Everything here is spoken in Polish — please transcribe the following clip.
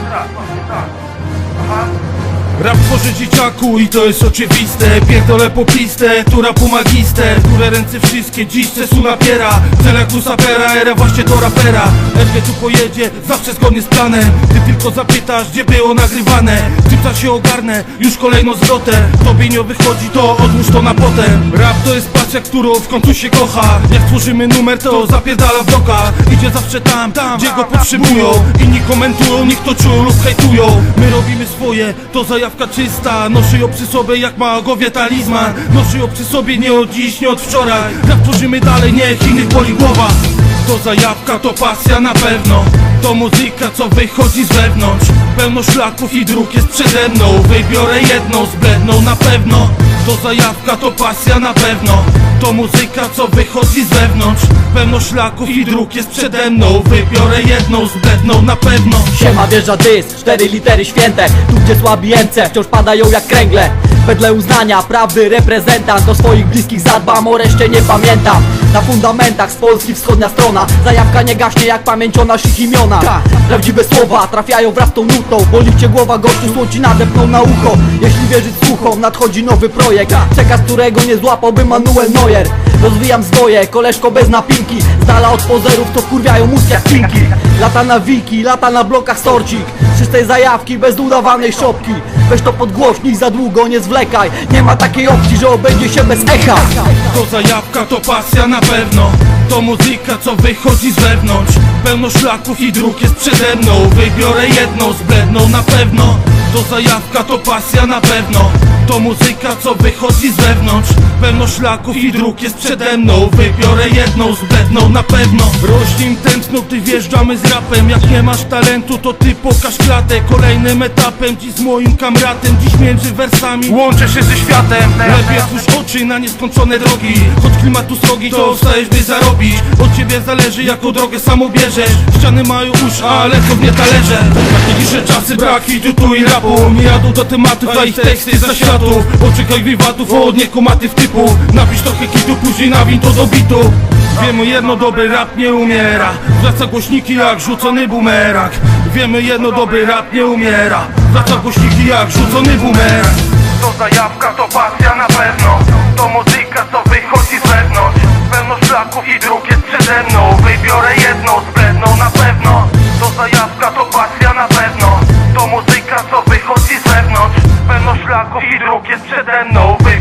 是的是我们的小潘 Rap tworzy dzieciaku i to jest oczywiste. Pierdolę popistę, tu rapu magister. Które ręce wszystkie dziś cesu napiera. Cel jak tu sapera, era właśnie do rapera. RG tu pojedzie, zawsze zgodnie z planem. Ty tylko zapytasz, gdzie było nagrywane. W tym czasie ogarnę, już kolejną zwrotę. Tobie nie wychodzi, to odłóż to na potem. Rap to jest pasja, którą w końcu się kocha. Jak tworzymy numer, to zapierdala w Idzie zawsze tam, tam, gdzie go potrzebują. Inni komentują, niech to czują lub hejtują. My robimy swoje, to zajawka czysta Noszę ją przy sobie jak magowie talizman. Noszę ją przy sobie nie od dziś, nie od wczoraj. Rap tworzymy dalej, niech innych boli głowa To zajawka, to pasja na pewno. To muzyka, co wychodzi z wewnątrz. Pełno szlaków i dróg jest przede mną. Wybiorę jedną, zbledną na pewno. To zajawka, to pasja na pewno. To muzyka, co wychodzi z wewnątrz. Pełno szlaków i dróg jest przede mną. Wybiorę jedną, zbledną na pewno. Siema wieża dys, cztery litery święte. Tu gdzie słabi MC wciąż padają jak kręgle Wedle uznania, prawdy reprezentant Do swoich bliskich zadbam, o reszcie nie pamiętam. Na fundamentach z Polski wschodnia strona Zajawka nie gaśnie jak pamięć o naszych imionach. Prawdziwe słowa trafiają wraz z tą nutą Boli cię głowa, gościu słońci nadepnął na ucho. Jeśli wierzyć słuchom, nadchodzi nowy projekt. Przekaz, którego nie złapałby Manuel Neuer Rozwijam zwoje, koleżko bez napinki. Z od pozerów, to wkurwiają mózg jak pinki Lata na wiki, lata na blokach sorcik Czystej zajawki, bez udawanej szopki. Weź to podgłośnij, za długo nie zwlekaj. Nie ma takiej opcji, że obędzie się bez echa. To zajawka, to pasja na pewno. To muzyka, co wychodzi z wewnątrz. Pełno szlaków i dróg jest przede mną. Wybiorę jedną, zbledną na pewno To zajawka, to pasja na pewno. To muzyka, co wychodzi z wewnątrz. Pełno szlaków i dróg jest przede mną. Wybiorę jedną, zbledną na pewno. Rośnie tętno, gdy wjeżdżamy z rapem. Jak nie masz talentu, to ty pokaż klatę. Kolejnym etapem, dziś z moim kamratem. Dziś między wersami łączę się ze światem. Lepiej otwórz oczy na nieskończone drogi. Choć klimatu srogi, to wstajesz by zarobić? Od ciebie zależy, jaką drogę sam ubierzesz Ściany mają usz, ale to nie talerze. Takie niższe czasy, braki tu i rapu Nie jadą do tematów, a ich teksty za światów Oczekaj wiwatów, od niekomatyw typu. Napisz trochę kitu, później nawin to do bitu. Wiemy jedno, dobry rap nie umiera. Wraca głośniki jak rzucony bumerang. Wiemy jedno, dobry rap nie umiera. Wraca głośniki jak rzucony bumerang. To zajawka, to pasja na pewno. To muzyka, co wychodzi z wewnątrz. Pełno szlaków i dróg jest przede mną. Wybiorę jedną, zbledną na pewno. To zajawka, to pasja na pewno. To muzyka, Nadchodzi zewnątrz, pełno szlaków i dróg jest przede mną. By